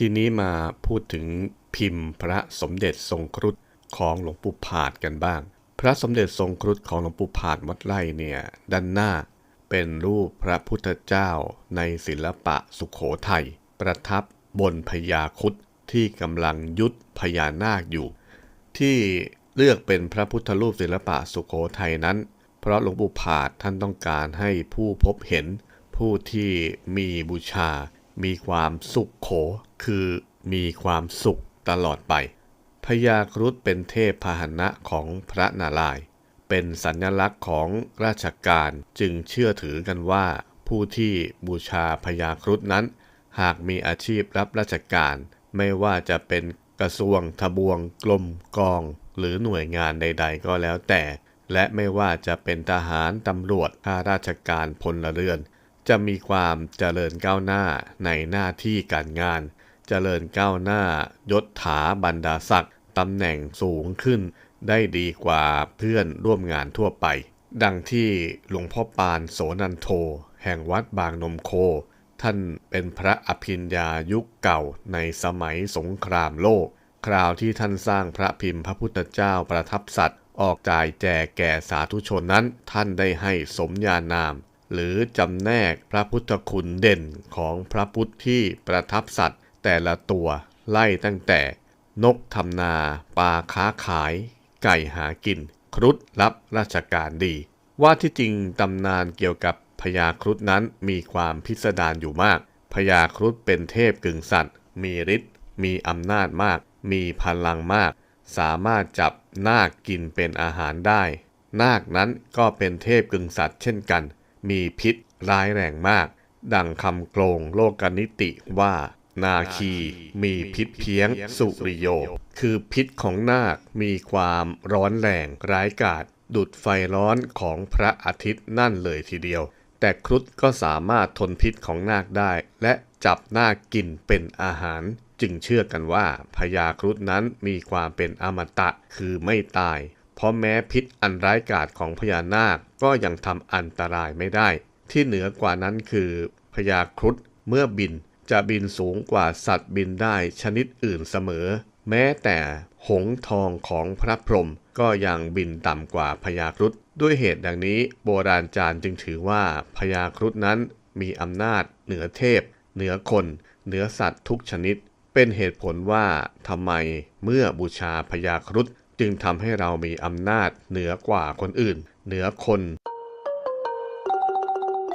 ทีนี้มาพูดถึงพิมพ์พระสมเด็จทรงครุฑของหลวงปู่ผาดกันบ้าง พระสมเด็จทรงครุฑของหลวงปู่ผาดวัดไร่เนี่ยด้านหน้า เป็นรูปพระพุทธเจ้าในศิลปะสุขโขทัยประทับบนพญาครุดที่กำลังยุดพญานาคอยู่ ที่เลือกเป็นพระพุทธรูปศิลปะสุขโขทัยนั้น เพราะหลวงปู่ผาดท่านต้องการให้ผู้พบเห็น ผู้ที่มีบูชา มีความสุขโข คือมีความสุขตลอดไปพญาครุฑเป็นเทพพาหนะของพระนารายณ์เป็นสัญลักษณ์ของราชการจึงเชื่อถือกันว่า ผู้ที่บูชาพญาครุฑนั้น หากมีอาชีพรับราชการ ไม่ว่าจะเป็นกระทรวงทบวงกรมกอง หรือหน่วยงานใด ๆ ก็แล้วแต่ และไม่ว่าจะเป็นทหารตำรวจข้าราชการพลเรือน จะมีความเจริญก้าวหน้าในหน้าที่การงาน เจริญก้าวหน้ายศถาบรรดาศักดิ์ตำแหน่งสูงขึ้น ได้ดีกว่าเพื่อนร่วมงานทั่วไป ดังที่หลวงพ่อปานโสนันโท แห่งวัดบางนมโค ท่านเป็นพระอภิญญายุคเก่าในสมัยสงครามโลก คราวที่ท่านสร้างพระพิมพ์พระพุทธเจ้าประทับสัตว์ออกจ่ายแจกแก่สาธุชนนั้น ท่านได้ให้สมญานาม หรือจำแนกพระพุทธคุณเด่นของพระพุทธที่ประทับสัตว์ แต่ละตัวไล่ตั้งแต่ นกทำนาปลาค้าขาย ไก่หากิน ครุฑรับราชการดี ว่าที่จริงตำนานเกี่ยวกับพญาครุฑนั้นมีความพิสดารอยู่มากพญาครุฑเป็นเทพกึ่งสัตว์ มีฤทธิ์มีอำนาจมาก มีพลังมาก สามารถจับนาคกินเป็นอาหารได้ นาคนั้นก็เป็นเทพกึ่งสัตว์เช่นกัน มีพิษร้ายแรงมาก ดังคำโกลงโลกนิติว่า นาคีมีพิษเพียงสุริโย คือพิษของนาคมีความร้อนแรงร้ายกาจดุดไฟร้อนของพระอาทิตย์นั่นเลยทีเดียว แต่ครุฑก็สามารถทนพิษของนาคได้ และจับนาคกินเป็นอาหาร จึงเชื่อกันว่าพญาครุฑนั้นมีความเป็นอมตะคือไม่ตาย เพราะแม้พิษอันร้ายกาจของพญานาคก็ยังทำอันตรายไม่ได้ ที่เหนือกว่านั้นคือพญาครุฑเมื่อบิน จะบินสูงกว่าสัตว์บินได้ชนิดอื่นเสมอ แม้แต่หงทองของพระพรหมก็ยังบินต่ำกว่าพญาครุฑด้วยเหตุดังนี้โบราณจารย์จึงถือว่าพญาครุฑนั้นมีอำนาจเหนือเทพ เหนือคน เหนือสัตว์ทุกชนิด เป็นเหตุผลว่าทำไมเมื่อบูชาพญาครุฑจึงทำให้เรามีอำนาจเหนือกว่าคนอื่น เหนือคน